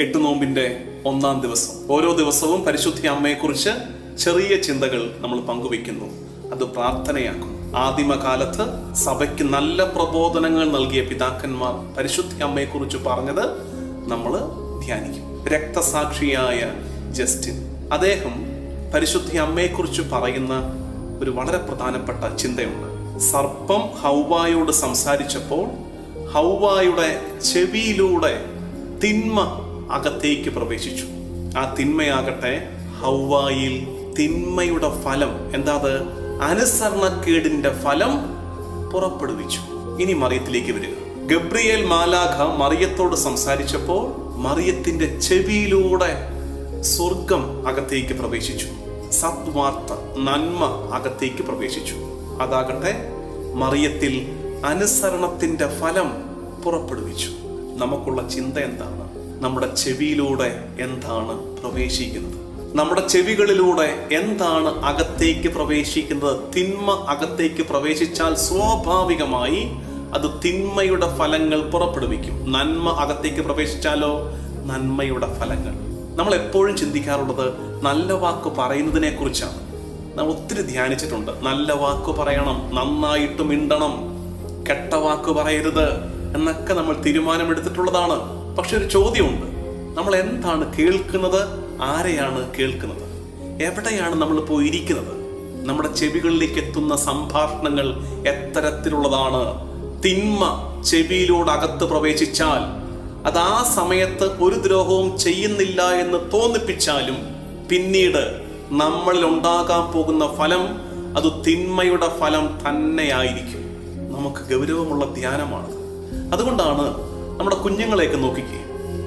എട്ട് നോമ്പിന്റെ ഒന്നാം ദിവസം. ഓരോ ദിവസവും പരിശുദ്ധി അമ്മയെക്കുറിച്ച് ചെറിയ ചിന്തകൾ നമ്മൾ പങ്കുവെക്കുന്നു അത് പ്രാർത്ഥനയാക്കും. ആദിമകാലത്ത് സഭയ്ക്ക് നല്ല പ്രബോധനങ്ങൾ നൽകിയ പിതാക്കന്മാർ പരിശുദ്ധി അമ്മയെക്കുറിച്ച് പറഞ്ഞത് നമ്മൾ ധ്യാനിക്കും. രക്തസാക്ഷിയായ ജസ്റ്റിൻ. അദ്ദേഹം പരിശുദ്ധി അമ്മയെക്കുറിച്ച് പറയുന്ന ഒരു വളരെ പ്രധാനപ്പെട്ട ചിന്തയുണ്ട്. സർപ്പം ഹൗവായോട് സംസാരിച്ചപ്പോൾ ഹൗവായുടെ ചെവിയിലൂടെ തിന്മ അകത്തേക്ക് പ്രവേശിച്ചു. ആ തിന്മയാകട്ടെ ഹൗവായിൽ തിന്മയുടെ ഫലം എന്താ അനുസരണക്കേടിന്റെ ഫലം പുറപ്പെടുവിച്ചു. ഇനി മറിയത്തിലേക്ക് വരിക. ഗബ്രിയേൽ മാലാഖ മറിയത്തോട് സംസാരിച്ചപ്പോൾ മറിയത്തിന്റെ ചെവിയിലൂടെ സ്വർഗം അകത്തേക്ക് പ്രവേശിച്ചു. സദ്വാർത്ത നന്മ അകത്തേക്ക് പ്രവേശിച്ചു. അതാകട്ടെ മറിയത്തിൽ അനുസരണത്തിന്റെ ഫലം പുറപ്പെടുവിച്ചു. നമുക്കുള്ള ചിന്ത എന്താണ്? നമ്മുടെ ചെവിയിലൂടെ എന്താണ് പ്രവേശിക്കുന്നത്? നമ്മുടെ ചെവികളിലൂടെ എന്താണ് അകത്തേക്ക് പ്രവേശിക്കുന്നത്? തിന്മ അകത്തേക്ക് പ്രവേശിച്ചാൽ സ്വാഭാവികമായി അത് തിന്മയുടെ ഫലങ്ങൾ പുറപ്പെടുവിക്കും. നന്മ അകത്തേക്ക് പ്രവേശിച്ചാലോ? നന്മയുടെ ഫലങ്ങൾ. നമ്മൾ എപ്പോഴും ചിന്തിക്കാറുള്ളത് നല്ല വാക്ക് പറയുന്നതിനെ കുറിച്ചാണ് നമ്മൾ ഒത്തിരി ധ്യാനിച്ചിട്ടുണ്ട്. നല്ല വാക്ക് പറയണം നന്നായിട്ട് മിണ്ടണം കെട്ട വാക്ക് പറയരുത് എന്നൊക്കെ നമ്മൾ തീരുമാനമെടുത്തിട്ടുള്ളതാണ്. പക്ഷെ ഒരു ചോദ്യമുണ്ട്. നമ്മൾ എന്താണ് കേൾക്കുന്നത്? ആരെയാണ് കേൾക്കുന്നത്? എവിടെയാണ് നമ്മൾ പോയി ഇരിക്കുന്നത്? നമ്മുടെ ചെവികളിലേക്ക് എത്തുന്ന സംഭാഷണങ്ങൾ എത്തരത്തിലുള്ളതാണ്. തിന്മ ചെവിയിലൂടെ അകത്ത് പ്രവേശിച്ചാൽ അത് ആ സമയത്ത് ഒരു ദ്രോഹവും ചെയ്യുന്നില്ല എന്ന് തോന്നിപ്പിച്ചാലും പിന്നീട് നമ്മളിൽ ഉണ്ടാകാൻ പോകുന്ന ഫലം അത് തിന്മയുടെ ഫലം തന്നെയായിരിക്കും. നമുക്ക് ഗൗരവമുള്ള ധ്യാനമാണ്. അതുകൊണ്ടാണ് നമ്മുടെ കുഞ്ഞുങ്ങളെയൊക്കെ നോക്കിക്കേ.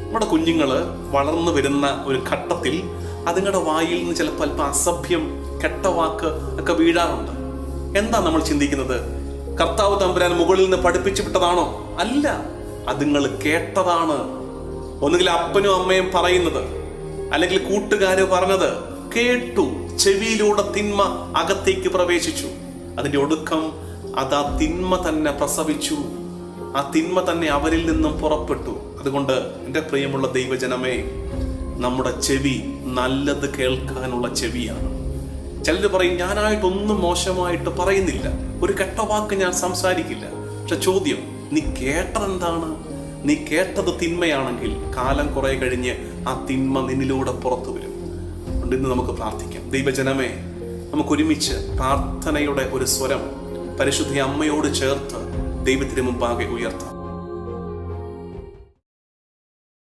നമ്മുടെ കുഞ്ഞുങ്ങൾ വളർന്നു വരുന്ന ഒരു ഘട്ടത്തിൽ അതുങ്ങളുടെ വായിൽ നിന്ന് ചിലപ്പോൾ അല്പം അസഭ്യം കെട്ട വാക്ക് ഒക്കെ വീഴാറുണ്ട്. എന്താ നമ്മൾ ചിന്തിക്കുന്നത്? കർത്താവ് തമ്പുരാൻ മുകളിൽ നിന്ന് പഠിപ്പിച്ചു വിട്ടതാണോ? അല്ല അതുങ്ങൾ കേട്ടതാണ്. ഒന്നുകിൽ അപ്പനും അമ്മയും പറയുന്നത് അല്ലെങ്കിൽ കൂട്ടുകാര് പറഞ്ഞത് കേട്ടു ചെവിയിലൂടെ തിന്മ അകത്തേക്ക് പ്രവേശിച്ചു. അതിന്റെ ഒടുക്കം അത് ആ തിന്മ തന്നെ പ്രസവിച്ചു ആ തിന്മ തന്നെ അവരിൽ നിന്നും പുറപ്പെട്ടു. അതുകൊണ്ട് എന്റെ പ്രിയമുള്ള ദൈവജനമേ നമ്മുടെ ചെവി നല്ലത് കേൾക്കാനുള്ള ചെവിയാണ്. ചിലർ പറയും ഞാനായിട്ടൊന്നും മോശമായിട്ട് പറയുന്നില്ല. ഒരു കെട്ട വാക്ക് ഞാൻ സംസാരിക്കില്ല. പക്ഷെ ചോദ്യം നീ കേട്ടതെന്താണ്? നീ കേട്ടത് തിന്മയാണെങ്കിൽ കാലം കുറെ കഴിഞ്ഞ് ആ തിന്മ നിന്നിലൂടെ പുറത്തു വരും. അതുകൊണ്ട് ഇന്ന് നമുക്ക് പ്രാർത്ഥിക്കാം. ദൈവജനമേ നമുക്കൊരുമിച്ച് പ്രാർത്ഥനയുടെ ഒരു സ്വരം പരിശുദ്ധി അമ്മയോട് ചേർത്ത് ദൈവത്തിന് മുമ്പാകെ ഉയർത്താം.